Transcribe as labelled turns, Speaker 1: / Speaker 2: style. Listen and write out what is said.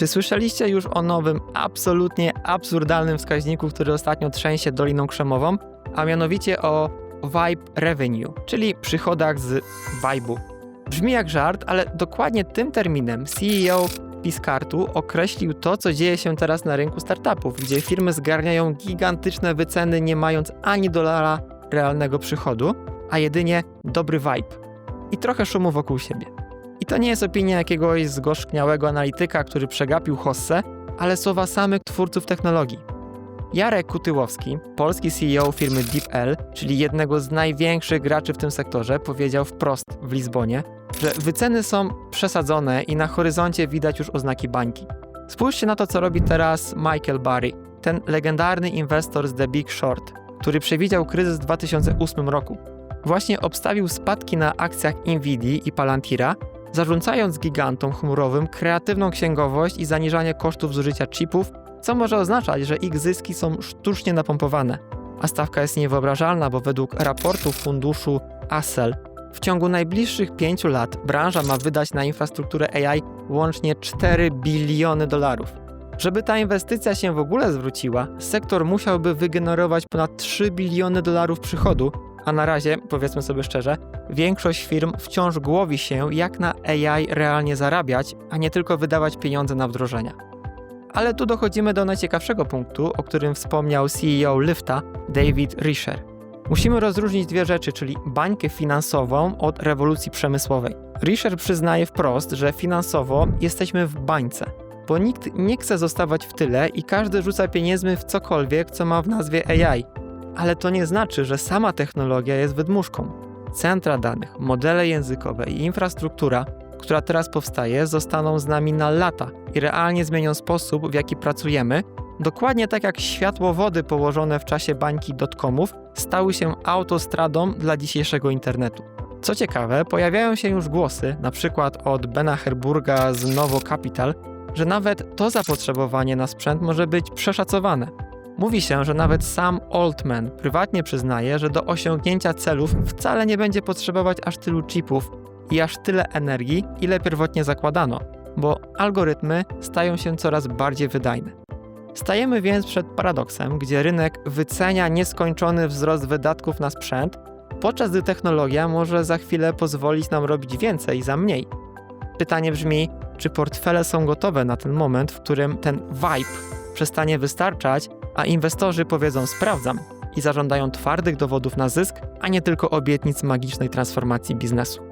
Speaker 1: Czy słyszeliście już o nowym, absolutnie absurdalnym wskaźniku, który ostatnio trzęsie Doliną Krzemową, a mianowicie o Vibe Revenue, czyli przychodach z Vibe'u. Brzmi jak żart, ale dokładnie tym terminem CEO Piskartu określił to, co dzieje się teraz na rynku startupów, gdzie firmy zgarniają gigantyczne wyceny, nie mając ani dolara realnego przychodu, a jedynie dobry vibe i trochę szumu wokół siebie. I to nie jest opinia jakiegoś zgorzkniałego analityka, który przegapił hossę, ale słowa samych twórców technologii. Jarek Kutyłowski, polski CEO firmy DeepL, czyli jednego z największych graczy w tym sektorze, powiedział wprost w Lizbonie, że wyceny są przesadzone i na horyzoncie widać już oznaki bańki. Spójrzcie na to, co robi teraz Michael Barry, ten legendarny inwestor z The Big Short, który przewidział kryzys w 2008 roku. Właśnie obstawił spadki na akcjach Nvidia i Palantira, zarzucając gigantom chmurowym kreatywną księgowość i zaniżanie kosztów zużycia chipów, co może oznaczać, że ich zyski są sztucznie napompowane. A stawka jest niewyobrażalna, bo według raportu funduszu Assel w ciągu najbliższych pięciu lat branża ma wydać na infrastrukturę AI łącznie 4 biliony dolarów. Żeby ta inwestycja się w ogóle zwróciła, sektor musiałby wygenerować ponad 3 biliony dolarów przychodu, a na razie, powiedzmy sobie szczerze, większość firm wciąż głowi się, jak na AI realnie zarabiać, a nie tylko wydawać pieniądze na wdrożenia. Ale tu dochodzimy do najciekawszego punktu, o którym wspomniał CEO Lyfta, David Risher. Musimy rozróżnić dwie rzeczy, czyli bańkę finansową od rewolucji przemysłowej. Risher przyznaje wprost, że finansowo jesteśmy w bańce, bo nikt nie chce zostawać w tyle i każdy rzuca pieniędzmi w cokolwiek, co ma w nazwie AI. Ale to nie znaczy, że sama technologia jest wydmuszką. Centra danych, modele językowe i infrastruktura, która teraz powstaje, zostaną z nami na lata i realnie zmienią sposób, w jaki pracujemy, dokładnie tak jak światłowody położone w czasie bańki dotcomów stały się autostradą dla dzisiejszego internetu. Co ciekawe, pojawiają się już głosy, na przykład od Bena Herburga z Novo Capital, że nawet to zapotrzebowanie na sprzęt może być przeszacowane. Mówi się, że nawet sam Altman prywatnie przyznaje, że do osiągnięcia celów wcale nie będzie potrzebować aż tylu chipów i aż tyle energii, ile pierwotnie zakładano, bo algorytmy stają się coraz bardziej wydajne. Stajemy więc przed paradoksem, gdzie rynek wycenia nieskończony wzrost wydatków na sprzęt, podczas gdy technologia może za chwilę pozwolić nam robić więcej za mniej. Pytanie brzmi, czy portfele są gotowe na ten moment, w którym ten vibe przestanie wystarczać, a inwestorzy powiedzą sprawdzam i zażądają twardych dowodów na zysk, a nie tylko obietnic magicznej transformacji biznesu.